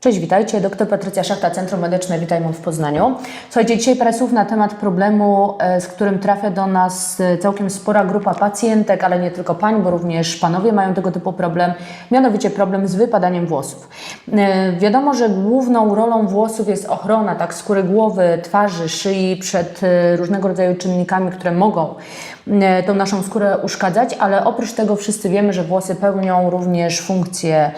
Cześć, witajcie. Doktor Patrycja Szachta, Centrum Medyczne Witajmon w Poznaniu. Słuchajcie, dzisiaj parę słów na temat problemu, e, z którym trafia do nas e, całkiem spora grupa pacjentek, ale nie tylko pań, bo również panowie mają tego typu problem, mianowicie problem z wypadaniem włosów. E, Wiadomo, że główną rolą włosów jest ochrona tak skóry głowy, twarzy, szyi przed różnego rodzaju czynnikami, które mogą tą naszą skórę uszkadzać, ale oprócz tego wszyscy wiemy, że włosy pełnią również funkcję,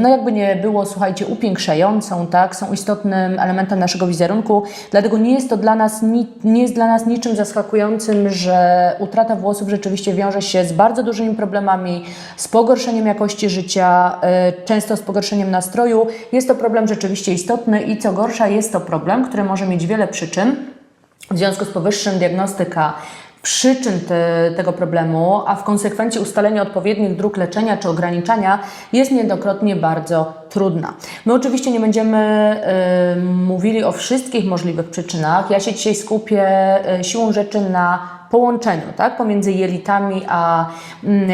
no jakby nie było, słuchajcie, upiększającą, tak, są istotnym elementem naszego wizerunku, dlatego nie jest to dla nas, ni- nie jest dla nas niczym zaskakującym, że utrata włosów rzeczywiście wiąże się z bardzo dużymi problemami, z pogorszeniem jakości życia, e, często z pogorszeniem nastroju. Jest to problem rzeczywiście istotny i co gorsza, jest to problem, który może mieć wiele przyczyn. W związku z powyższym diagnostyka przyczyn te, tego problemu, a w konsekwencji ustalenie odpowiednich dróg leczenia czy ograniczania jest niejednokrotnie bardzo trudna. My oczywiście nie będziemy y, mówili o wszystkich możliwych przyczynach. Ja się dzisiaj skupię y, siłą rzeczy na połączeniu tak, pomiędzy jelitami a mm,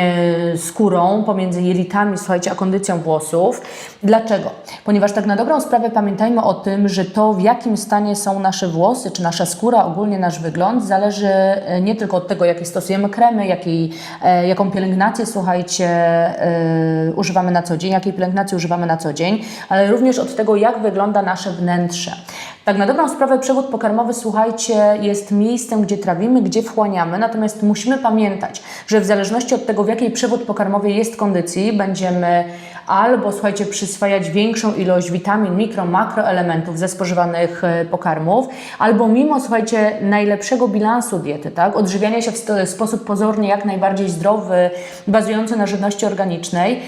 y, skórą, pomiędzy jelitami, słuchajcie, a kondycją włosów. Dlaczego? Ponieważ tak na dobrą sprawę pamiętajmy o tym, że to w jakim stanie są nasze włosy, czy nasza skóra, ogólnie nasz wygląd, zależy y, nie tylko od tego, jakie stosujemy kremy, jakiej, e, jaką pielęgnację, słuchajcie, używamy na co dzień, jakiej pielęgnacji używamy na co dzień, ale również od tego, jak wygląda nasze wnętrze. Tak na dobrą sprawę przewód pokarmowy, słuchajcie, jest miejscem, gdzie trawimy, gdzie wchłaniamy, natomiast musimy pamiętać, że w zależności od tego, w jakiej przewód pokarmowy jest kondycji, będziemy albo, słuchajcie, przyswajać większą ilość witamin, mikro, makroelementów ze spożywanych e, pokarmów, albo mimo, słuchajcie, najlepszego bilansu diety, tak, odżywiania się w sposób pozornie jak najbardziej zdrowy, bazujący na żywności organicznej,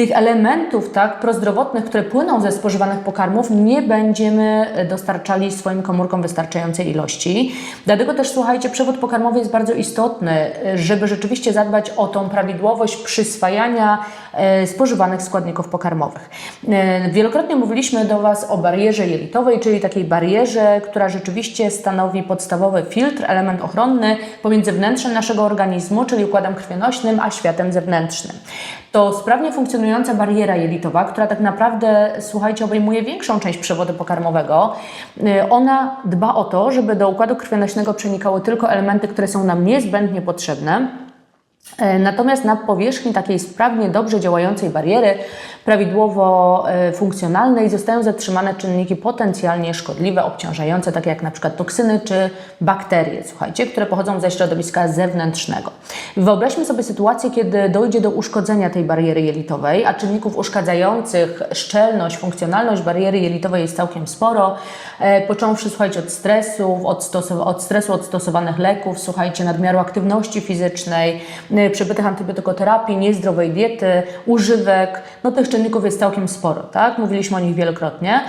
tych elementów tak, prozdrowotnych, które płyną ze spożywanych pokarmów, nie będziemy dostarczali swoim komórkom wystarczającej ilości. Dlatego też, słuchajcie, przewód pokarmowy jest bardzo istotny, żeby rzeczywiście zadbać o tą prawidłowość przyswajania e, spożywanych składników pokarmowych. E, wielokrotnie mówiliśmy do Was o barierze jelitowej, czyli takiej barierze, która rzeczywiście stanowi podstawowy filtr, element ochronny pomiędzy wnętrzem naszego organizmu, czyli układem krwionośnym, a światem zewnętrznym to sprawnie funkcjonująca bariera jelitowa, która tak naprawdę, słuchajcie, obejmuje większą część przewodu pokarmowego, y, ona dba o to, żeby do układu krwionośnego przenikały tylko elementy, które są nam niezbędnie potrzebne. E, Natomiast na powierzchni takiej sprawnie, dobrze działającej bariery, prawidłowo e, funkcjonalnej, zostają zatrzymane czynniki potencjalnie szkodliwe, obciążające, takie jak na przykład toksyny czy bakterie, słuchajcie, które pochodzą ze środowiska zewnętrznego. Wyobraźmy sobie sytuację, kiedy dojdzie do uszkodzenia tej bariery jelitowej, a czynników uszkadzających szczelność, funkcjonalność bariery jelitowej jest całkiem sporo, e, począwszy, słuchajcie, od stresu, od, od stresu, od stosowanych leków, słuchajcie, nadmiaru aktywności fizycznej, e, przebytych antybiotykoterapii, niezdrowej diety, używek, no tych czynników jest całkiem sporo, tak? Mówiliśmy o nich wielokrotnie.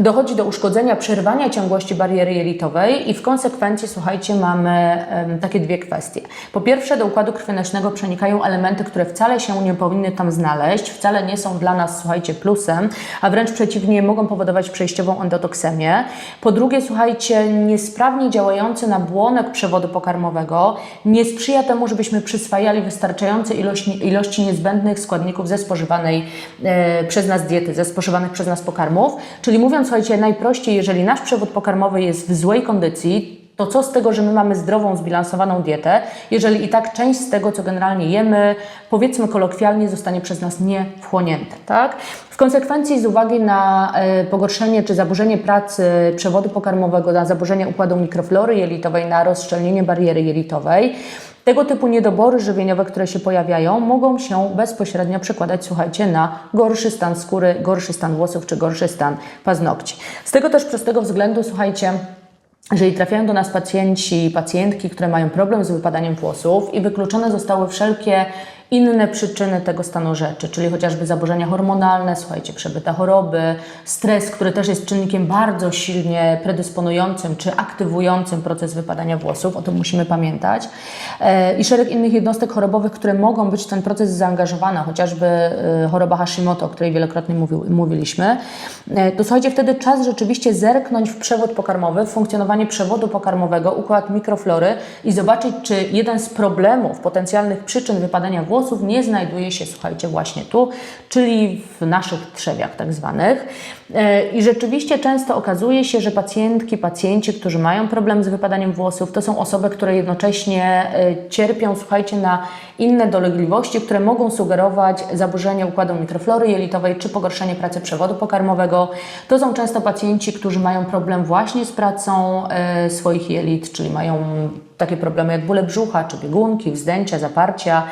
Dochodzi do uszkodzenia, przerwania ciągłości bariery jelitowej i w konsekwencji, słuchajcie, mamy takie dwie kwestie. Po pierwsze, do układu krwionośnego przenikają elementy, które wcale się nie powinny tam znaleźć, wcale nie są dla nas, słuchajcie, plusem, a wręcz przeciwnie, mogą powodować przejściową endotoksemię. Po drugie, słuchajcie, niesprawnie działający nabłonek przewodu pokarmowego nie sprzyja temu, żebyśmy przyswajali wystarczające ilości, ilości niezbędnych składników ze spożywanej e, przez nas diety, ze spożywanych przez nas pokarmów. Czyli mówiąc, słuchajcie, najprościej, jeżeli nasz przewód pokarmowy jest w złej kondycji, to co z tego, że my mamy zdrową, zbilansowaną dietę, jeżeli i tak część z tego, co generalnie jemy, powiedzmy kolokwialnie, zostanie przez nas nie wchłonięte, tak? W konsekwencji z uwagi na e, pogorszenie czy zaburzenie pracy przewodu pokarmowego, na zaburzenie układu mikroflory jelitowej, na rozszczelnienie bariery jelitowej, tego typu niedobory żywieniowe, które się pojawiają, mogą się bezpośrednio przekładać, słuchajcie, na gorszy stan skóry, gorszy stan włosów czy gorszy stan paznokci. Z tego też prostego względu, słuchajcie, jeżeli trafiają do nas pacjenci, pacjentki, które mają problem z wypadaniem włosów i wykluczone zostały wszelkie inne przyczyny tego stanu rzeczy, czyli chociażby zaburzenia hormonalne, słuchajcie, przebyte choroby, stres, który też jest czynnikiem bardzo silnie predysponującym czy aktywującym proces wypadania włosów, o tym musimy pamiętać, e, i szereg innych jednostek chorobowych, które mogą być w ten proces zaangażowane, chociażby e, choroba Hashimoto, o której wielokrotnie mówił, mówiliśmy, e, to słuchajcie, wtedy czas rzeczywiście zerknąć w przewód pokarmowy, w funkcjonowanie przewodu pokarmowego, układ mikroflory i zobaczyć, czy jeden z problemów, potencjalnych przyczyn wypadania włosów włosów nie znajduje się, słuchajcie, właśnie tu, czyli w naszych trzewiach tak zwanych. E, I rzeczywiście często okazuje się, że pacjentki, pacjenci, którzy mają problem z wypadaniem włosów, to są osoby, które jednocześnie e, cierpią, słuchajcie, na inne dolegliwości, które mogą sugerować zaburzenie układu mikroflory jelitowej czy pogorszenie pracy przewodu pokarmowego. To są często pacjenci, którzy mają problem właśnie z pracą e, swoich jelit, czyli mają takie problemy jak bóle brzucha, czy biegunki, wzdęcia, zaparcia,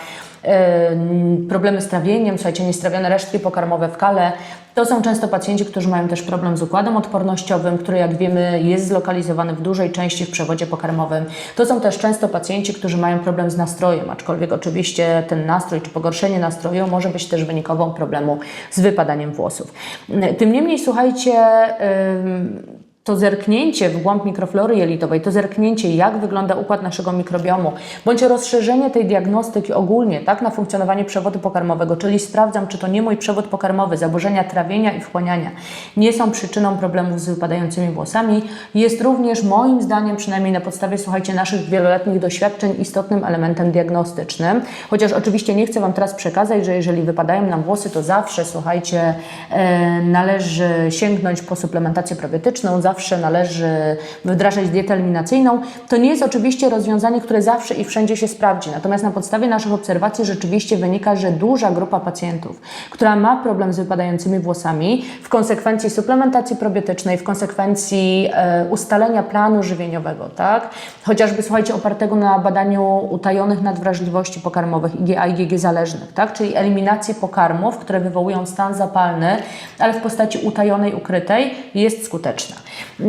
problemy z trawieniem, słuchajcie, niestrawione resztki pokarmowe w kale. To są często pacjenci, którzy mają też problem z układem odpornościowym, który jak wiemy jest zlokalizowany w dużej części w przewodzie pokarmowym. To są też często pacjenci, którzy mają problem z nastrojem, aczkolwiek oczywiście ten nastrój czy pogorszenie nastroju może być też wynikową problemu z wypadaniem włosów. Tym niemniej słuchajcie, ym, to zerknięcie w głąb mikroflory jelitowej, to zerknięcie, jak wygląda układ naszego mikrobiomu, bądź rozszerzenie tej diagnostyki ogólnie, tak, na funkcjonowanie przewodu pokarmowego, czyli sprawdzam, czy to nie mój przewód pokarmowy, zaburzenia trawienia i wchłaniania nie są przyczyną problemów z wypadającymi włosami, jest również moim zdaniem, przynajmniej na podstawie, słuchajcie, naszych wieloletnich doświadczeń, istotnym elementem diagnostycznym. Chociaż oczywiście nie chcę Wam teraz przekazać, że jeżeli wypadają nam włosy, to zawsze, słuchajcie, e, należy sięgnąć po suplementację probiotyczną, zawsze należy wdrażać dietę eliminacyjną. To nie jest oczywiście rozwiązanie, które zawsze i wszędzie się sprawdzi. Natomiast na podstawie naszych obserwacji rzeczywiście wynika, że duża grupa pacjentów, która ma problem z wypadającymi włosami, w konsekwencji suplementacji probiotycznej, w konsekwencji e, ustalenia planu żywieniowego, tak? Chociażby słuchajcie, opartego na badaniu utajonych nadwrażliwości pokarmowych IgA i IgG zależnych, tak? Czyli eliminacji pokarmów, które wywołują stan zapalny, ale w postaci utajonej, ukrytej, jest skuteczna.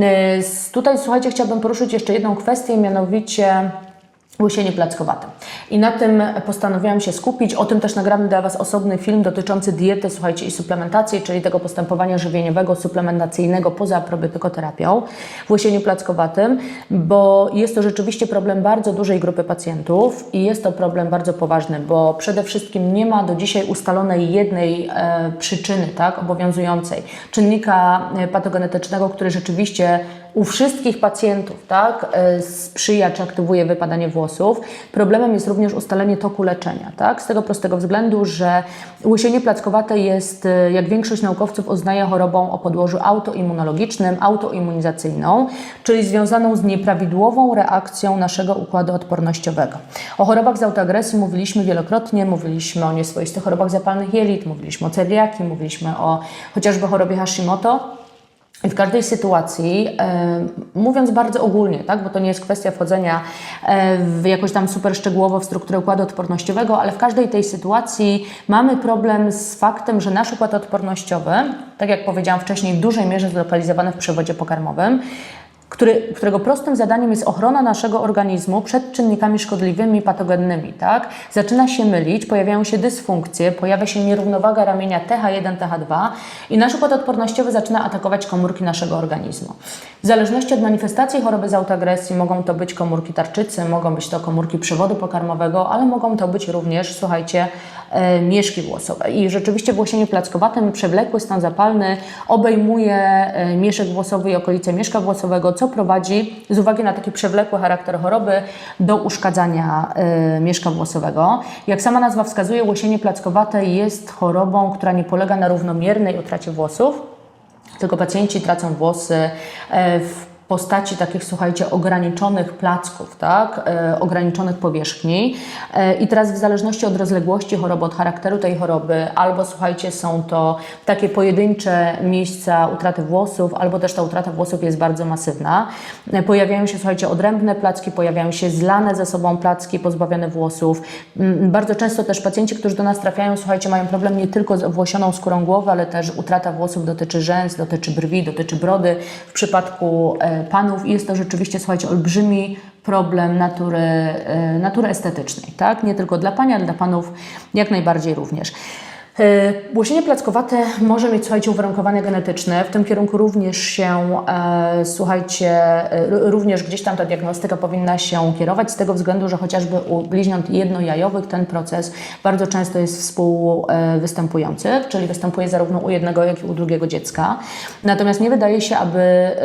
E, Tutaj, słuchajcie, chciałabym poruszyć jeszcze jedną kwestię, mianowicie łysienie plackowate. I na tym postanowiłam się skupić. O tym też nagramy dla Was osobny film dotyczący diety, słuchajcie, i suplementacji, czyli tego postępowania żywieniowego, suplementacyjnego poza probiotykoterapią w łysieniu plackowatym, bo jest to rzeczywiście problem bardzo dużej grupy pacjentów i jest to problem bardzo poważny, bo przede wszystkim nie ma do dzisiaj ustalonej jednej e, przyczyny, tak, obowiązującej, czynnika e, patogenetycznego, który rzeczywiście u wszystkich pacjentów tak, e, sprzyja czy aktywuje wypadanie włosów. Problemem jest również ustalenie toku leczenia. Tak? Z tego prostego względu, że łysienie plackowate jest, e, jak większość naukowców uznaje, chorobą o podłożu autoimmunologicznym, autoimmunizacyjną, czyli związaną z nieprawidłową reakcją naszego układu odpornościowego. O chorobach z autoagresji mówiliśmy wielokrotnie, mówiliśmy o nieswoistych chorobach zapalnych jelit, mówiliśmy o celiaki, mówiliśmy o chociażby chorobie Hashimoto. I w każdej sytuacji, e, mówiąc bardzo ogólnie, tak, bo to nie jest kwestia wchodzenia e, w jakoś tam super szczegółowo w strukturę układu odpornościowego, ale w każdej tej sytuacji mamy problem z faktem, że nasz układ odpornościowy, tak jak powiedziałam wcześniej, w dużej mierze zlokalizowany w przewodzie pokarmowym, który, którego prostym zadaniem jest ochrona naszego organizmu przed czynnikami szkodliwymi, patogennymi, tak? Zaczyna się mylić, pojawiają się dysfunkcje, pojawia się nierównowaga ramienia TH1, TH2 i nasz układ odpornościowy zaczyna atakować komórki naszego organizmu. W zależności od manifestacji choroby z autoagresji mogą to być komórki tarczycy, mogą być to komórki przewodu pokarmowego, ale mogą to być również, słuchajcie, e, mieszki włosowe. I rzeczywiście w łosieniu plackowatym przewlekły stan zapalny obejmuje e, mieszek włosowy i okolice mieszka włosowego, co prowadzi z uwagi na taki przewlekły charakter choroby do uszkadzania e, mieszka włosowego. Jak sama nazwa wskazuje, łosienie plackowate jest chorobą, która nie polega na równomiernej utracie włosów, tylko pacjenci tracą włosy e, w postaci takich, słuchajcie, ograniczonych placków, tak, e, ograniczonych powierzchni. E, I teraz w zależności od rozległości choroby, od charakteru tej choroby, albo słuchajcie, są to takie pojedyncze miejsca utraty włosów, albo też ta utrata włosów jest bardzo masywna. E, Pojawiają się, słuchajcie, odrębne placki, pojawiają się zlane ze sobą placki pozbawione włosów. Mm, Bardzo często też pacjenci, którzy do nas trafiają, słuchajcie, mają problem nie tylko z owłosioną skórą głowy, ale też utrata włosów dotyczy rzęs, dotyczy brwi, dotyczy brody. W przypadku e, panów jest to rzeczywiście, słuchajcie, olbrzymi problem natury, e, natury estetycznej, tak? Nie tylko dla pań, ale dla panów jak najbardziej również. E, Łosienie plackowate może mieć, słuchajcie, uwarunkowania genetyczne. W tym kierunku również się, e, słuchajcie, e, również gdzieś tam ta diagnostyka powinna się kierować z tego względu, że chociażby u bliźniąt jednojajowych ten proces bardzo często jest współwystępujący, czyli występuje zarówno u jednego, jak i u drugiego dziecka. Natomiast nie wydaje się, aby e,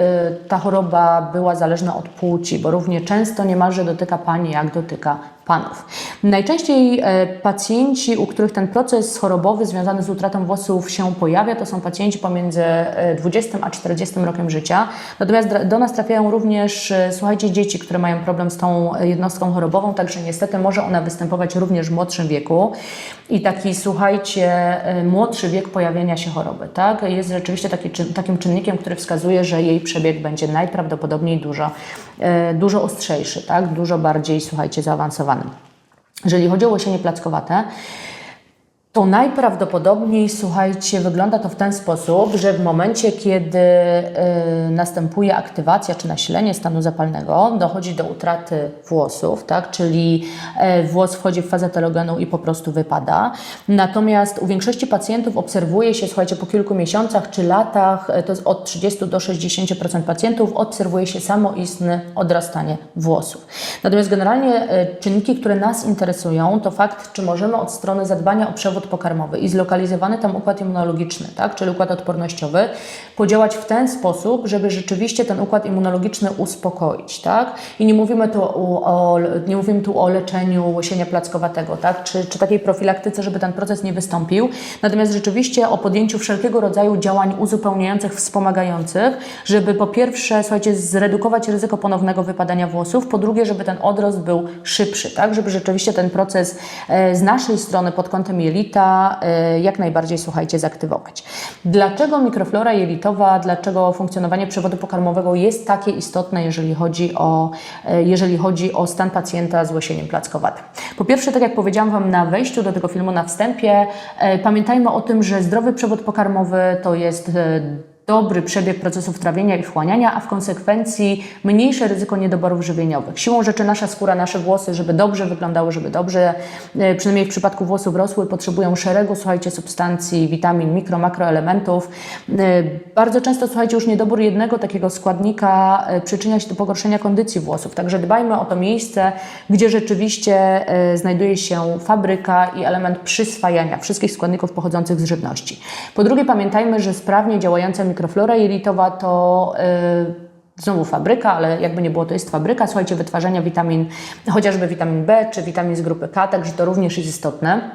ta choroba była zależna od płci, bo równie często niemalże dotyka pani, jak dotyka panów. Najczęściej e, pacjenci, u których ten proces chorobowy związany z utratą włosów się pojawia, to są pacjenci pomiędzy e, 20 a 40 rokiem życia. Natomiast do nas trafiają również, e, słuchajcie, dzieci, które mają problem z tą e, jednostką chorobową, także niestety może ona występować również w młodszym wieku. I taki, słuchajcie, e, młodszy wiek pojawienia się choroby, tak, jest rzeczywiście taki, takim czynnikiem, który wskazuje, że jej przebieg będzie najprawdopodobniej dużo, e, dużo ostrzejszy, tak, dużo bardziej, słuchajcie, zaawansowany. Jeżeli chodzi o łosienie plackowate, to najprawdopodobniej, słuchajcie, wygląda to w ten sposób, że w momencie, kiedy y, następuje aktywacja czy nasilenie stanu zapalnego, dochodzi do utraty włosów, tak? czyli e, włos wchodzi w fazę telogenu i po prostu wypada. Natomiast u większości pacjentów obserwuje się, słuchajcie, po kilku miesiącach czy latach, e, to jest od 30 do 60% pacjentów, obserwuje się samoistne odrastanie włosów. Natomiast generalnie e, czynniki, które nas interesują, to fakt, czy możemy od strony zadbania o przewód pokarmowy i zlokalizowany tam układ immunologiczny, tak, czyli układ odpornościowy, podziałać w ten sposób, żeby rzeczywiście ten układ immunologiczny uspokoić, tak? I nie mówimy tu o, o, nie mówimy tu o leczeniu łosienia plackowatego, tak? Czy, czy takiej profilaktyce, żeby ten proces nie wystąpił. Natomiast rzeczywiście o podjęciu wszelkiego rodzaju działań uzupełniających, wspomagających, żeby po pierwsze, słuchajcie, zredukować ryzyko ponownego wypadania włosów, po drugie, żeby ten odrost był szybszy, tak? Żeby rzeczywiście ten proces e, z naszej strony pod kątem jelita e, jak najbardziej, słuchajcie, zaktywować. Dlaczego mikroflora jelitowa, dlaczego funkcjonowanie przewodu pokarmowego jest takie istotne, jeżeli chodzi o, e, jeżeli chodzi o stan pacjenta z łosieniem plackowatym? Po pierwsze, tak jak powiedziałam Wam na wejściu do tego filmu na wstępie, e, pamiętajmy o tym, że zdrowy przewód pokarmowy to jest dobry przebieg procesów trawienia i wchłaniania, a w konsekwencji mniejsze ryzyko niedoborów żywieniowych. Siłą rzeczy nasza skóra, nasze włosy, żeby dobrze wyglądały, żeby dobrze, e, przynajmniej w przypadku włosów rosły, potrzebują szeregu, słuchajcie, substancji, witamin, mikro, makroelementów. E, Bardzo często, słuchajcie, już niedobór jednego takiego składnika e, przyczynia się do pogorszenia kondycji włosów. Także dbajmy o to miejsce, gdzie rzeczywiście znajduje się fabryka i element przyswajania wszystkich składników pochodzących z żywności. Po drugie, pamiętajmy, że sprawnie działająca mikroflora jelitowa to yy, znowu fabryka, ale jakby nie było, to jest fabryka, słuchajcie, wytwarzania witamin, chociażby witamin B czy witamin z grupy K, także to również jest istotne.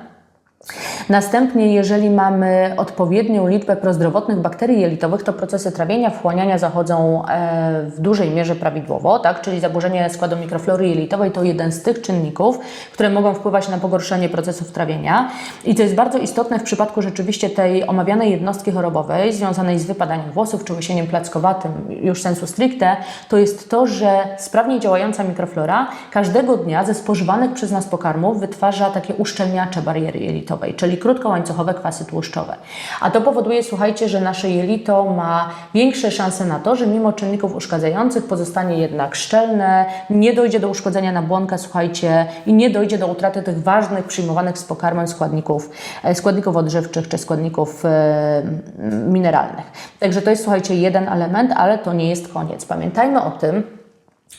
Następnie, jeżeli mamy odpowiednią liczbę prozdrowotnych bakterii jelitowych, to procesy trawienia, wchłaniania zachodzą e, w dużej mierze prawidłowo, tak? czyli zaburzenie składu mikroflory jelitowej to jeden z tych czynników, które mogą wpływać na pogorszenie procesów trawienia. I co jest bardzo istotne w przypadku rzeczywiście tej omawianej jednostki chorobowej związanej z wypadaniem włosów czy łysieniem plackowatym, już sensu stricte, to jest to, że sprawnie działająca mikroflora każdego dnia ze spożywanych przez nas pokarmów wytwarza takie uszczelniacze bariery jelitowej, czyli krótkołańcuchowe kwasy tłuszczowe. A to powoduje, słuchajcie, że nasze jelito ma większe szanse na to, że mimo czynników uszkadzających pozostanie jednak szczelne, nie dojdzie do uszkodzenia nabłonka, słuchajcie, i nie dojdzie do utraty tych ważnych przyjmowanych z pokarmem składników, e, składników odżywczych czy składników e, mineralnych. Także to jest, słuchajcie, jeden element, ale to nie jest koniec. Pamiętajmy o tym,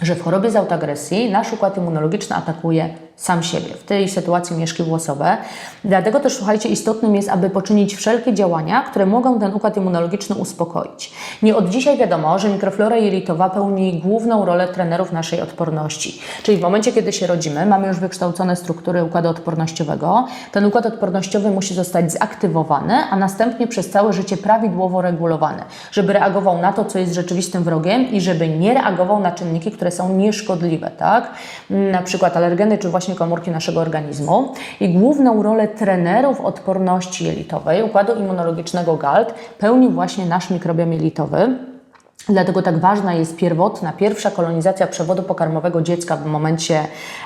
że w chorobie z autoagresji nasz układ immunologiczny atakuje sam siebie, w tej sytuacji mieszki włosowe. Dlatego też, słuchajcie, istotnym jest, aby poczynić wszelkie działania, które mogą ten układ immunologiczny uspokoić. Nie od dzisiaj wiadomo, że mikroflora jelitowa pełni główną rolę trenerów naszej odporności. Czyli w momencie, kiedy się rodzimy, mamy już wykształcone struktury układu odpornościowego. Ten układ odpornościowy musi zostać zaktywowany, a następnie przez całe życie prawidłowo regulowany, żeby reagował na to, co jest rzeczywistym wrogiem i żeby nie reagował na czynniki, które są nieszkodliwe, tak? Na przykład alergeny czy właśnie komórki naszego organizmu. I główną rolę trenerów odporności jelitowej, układu immunologicznego GALT pełni właśnie nasz mikrobiom jelitowy. Dlatego tak ważna jest pierwotna, pierwsza kolonizacja przewodu pokarmowego dziecka w momencie,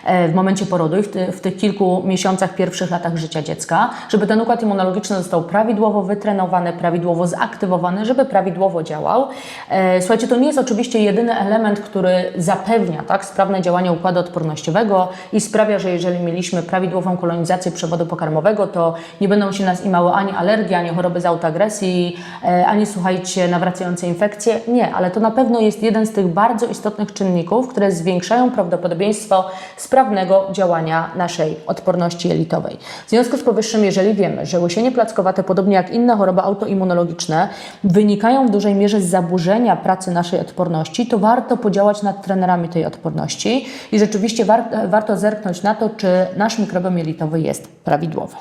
e, w momencie porodu i w, ty, w tych kilku miesiącach, pierwszych latach życia dziecka, żeby ten układ immunologiczny został prawidłowo wytrenowany, prawidłowo zaktywowany, żeby prawidłowo działał. E, Słuchajcie, to nie jest oczywiście jedyny element, który zapewnia tak, sprawne działanie układu odpornościowego i sprawia, że jeżeli mieliśmy prawidłową kolonizację przewodu pokarmowego, to nie będą się nas imały ani alergie, ani choroby z autoagresji, e, ani słuchajcie, nawracające infekcje. Nie. Ale to na pewno jest jeden z tych bardzo istotnych czynników, które zwiększają prawdopodobieństwo sprawnego działania naszej odporności jelitowej. W związku z powyższym, jeżeli wiemy, że łysienie plackowate, podobnie jak inne choroby autoimmunologiczne, wynikają w dużej mierze z zaburzenia pracy naszej odporności, to warto podziałać nad trenerami tej odporności i rzeczywiście war, warto zerknąć na to, czy nasz mikrobiom jelitowy jest prawidłowy.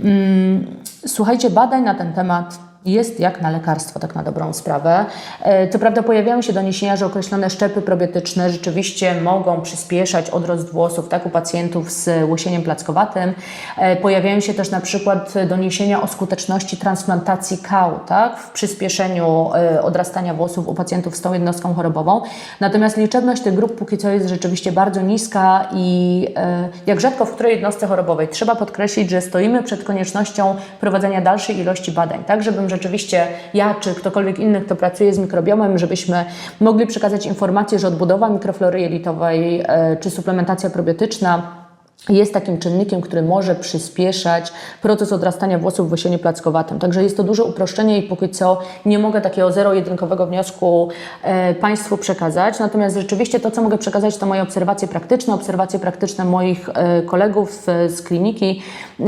Mm, Słuchajcie, badań na ten temat jest jak na lekarstwo, tak na dobrą sprawę. E, Co prawda pojawiają się doniesienia, że określone szczepy probiotyczne rzeczywiście mogą przyspieszać odrost włosów tak, u pacjentów z łysieniem plackowatym. E, Pojawiają się też na przykład doniesienia o skuteczności transplantacji kału tak, w przyspieszeniu e, odrastania włosów u pacjentów z tą jednostką chorobową. Natomiast liczebność tych grup póki co jest rzeczywiście bardzo niska i jak rzadko w której jednostce chorobowej trzeba podkreślić, że stoimy przed koniecznością prowadzenia dalszej ilości badań, tak rzeczywiście ja czy ktokolwiek inny, kto pracuje z mikrobiomem, żebyśmy mogli przekazać informację, że odbudowa mikroflory jelitowej e, czy suplementacja probiotyczna jest takim czynnikiem, który może przyspieszać proces odrastania włosów w łysieniu plackowatym. Także jest to duże uproszczenie i póki co nie mogę takiego zero-jedynkowego wniosku e, Państwu przekazać. Natomiast rzeczywiście to, co mogę przekazać, to moje obserwacje praktyczne, obserwacje praktyczne moich e, kolegów e, z kliniki, e,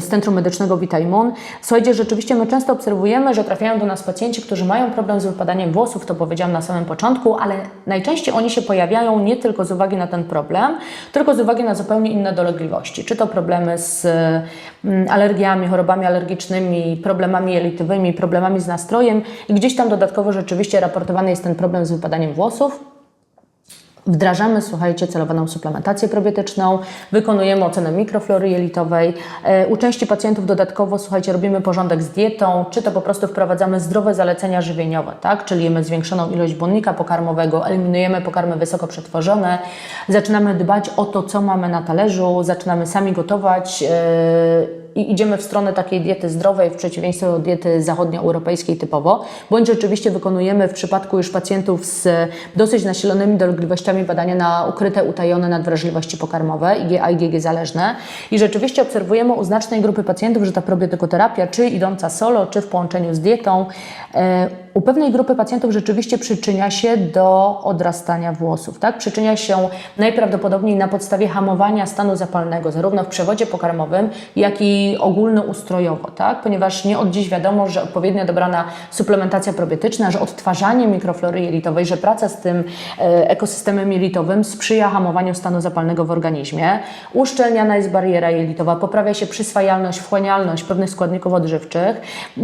z Centrum Medycznego Vitaimun. Słuchajcie, rzeczywiście my często obserwujemy, że trafiają do nas pacjenci, którzy mają problem z wypadaniem włosów, to powiedziałam na samym początku, ale najczęściej oni się pojawiają nie tylko z uwagi na ten problem, tylko z uwagi na zupełnie inne dolegliwości. Czy to problemy z mm, alergiami, chorobami alergicznymi, problemami jelitowymi, problemami z nastrojem i gdzieś tam dodatkowo rzeczywiście raportowany jest ten problem z wypadaniem włosów. Wdrażamy, słuchajcie, celowaną suplementację probiotyczną, wykonujemy ocenę mikroflory jelitowej. E, U części pacjentów dodatkowo, słuchajcie, robimy porządek z dietą, czy to po prostu wprowadzamy zdrowe zalecenia żywieniowe, tak? Czyli jemy zwiększoną ilość błonnika pokarmowego, eliminujemy pokarmy wysoko przetworzone, zaczynamy dbać o to, co mamy na talerzu, zaczynamy sami gotować. Yy, i idziemy w stronę takiej diety zdrowej, w przeciwieństwie do diety zachodnioeuropejskiej typowo, bądź rzeczywiście wykonujemy w przypadku już pacjentów z dosyć nasilonymi dolegliwościami badania na ukryte, utajone nadwrażliwości pokarmowe, IgA, IgG zależne. I rzeczywiście obserwujemy u znacznej grupy pacjentów, że ta probiotykoterapia, czy idąca solo, czy w połączeniu z dietą, e, u pewnej grupy pacjentów rzeczywiście przyczynia się do odrastania włosów, tak? Przyczynia się najprawdopodobniej na podstawie hamowania stanu zapalnego, zarówno w przewodzie pokarmowym, jak i ogólnoustrojowo, tak? Ponieważ nie od dziś wiadomo, że odpowiednio dobrana suplementacja probiotyczna, że odtwarzanie mikroflory jelitowej, że praca z tym e, ekosystemem jelitowym sprzyja hamowaniu stanu zapalnego w organizmie. Uszczelniana jest bariera jelitowa, poprawia się przyswajalność, wchłanialność pewnych składników odżywczych,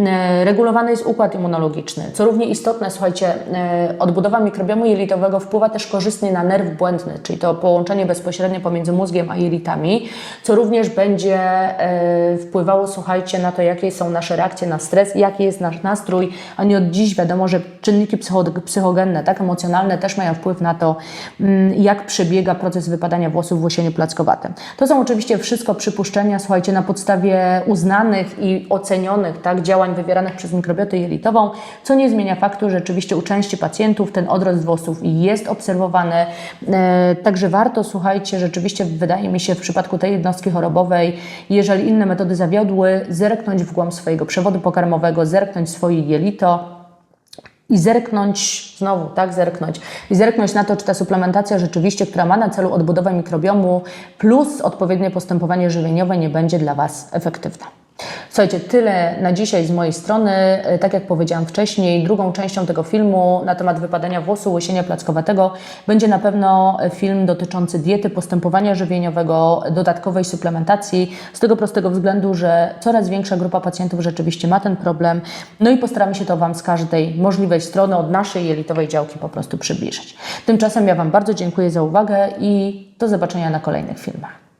e, regulowany jest układ immunologiczny, co równie istotne, słuchajcie, e, odbudowa mikrobiomu jelitowego wpływa też korzystnie na nerw błędny, czyli to połączenie bezpośrednie pomiędzy mózgiem a jelitami, co również będzie e, wpływało, słuchajcie, na to, jakie są nasze reakcje na stres, jaki jest nasz nastrój, a nie od dziś wiadomo, że czynniki psycho- psychogenne, tak, emocjonalne też mają wpływ na to, mm, jak przebiega proces wypadania włosów w łysieniu plackowatym. To są oczywiście wszystko przypuszczenia, słuchajcie, na podstawie uznanych i ocenionych, tak, działań wywieranych przez mikrobiotę jelitową, co nie zmienia faktu, że rzeczywiście u części pacjentów ten odrost włosów jest obserwowany. E, Także warto, słuchajcie, rzeczywiście wydaje mi się w przypadku tej jednostki chorobowej, jeżeli inne metody zawiodły, zerknąć w głąb swojego przewodu pokarmowego, zerknąć swoje jelito, i zerknąć, znowu, tak, zerknąć, i zerknąć na to, czy ta suplementacja rzeczywiście, która ma na celu odbudowę mikrobiomu plus odpowiednie postępowanie żywieniowe nie będzie dla Was efektywna. Słuchajcie, tyle na dzisiaj z mojej strony. E, Tak jak powiedziałam wcześniej, drugą częścią tego filmu na temat wypadania włosu, łysienia plackowatego będzie na pewno film dotyczący diety, postępowania żywieniowego, dodatkowej suplementacji, z tego prostego względu, że coraz większa grupa pacjentów rzeczywiście ma ten problem. No i postaramy się to Wam z każdej możliwej strony od naszej jelitowej działki po prostu przybliżyć. Tymczasem ja Wam bardzo dziękuję za uwagę i do zobaczenia na kolejnych filmach.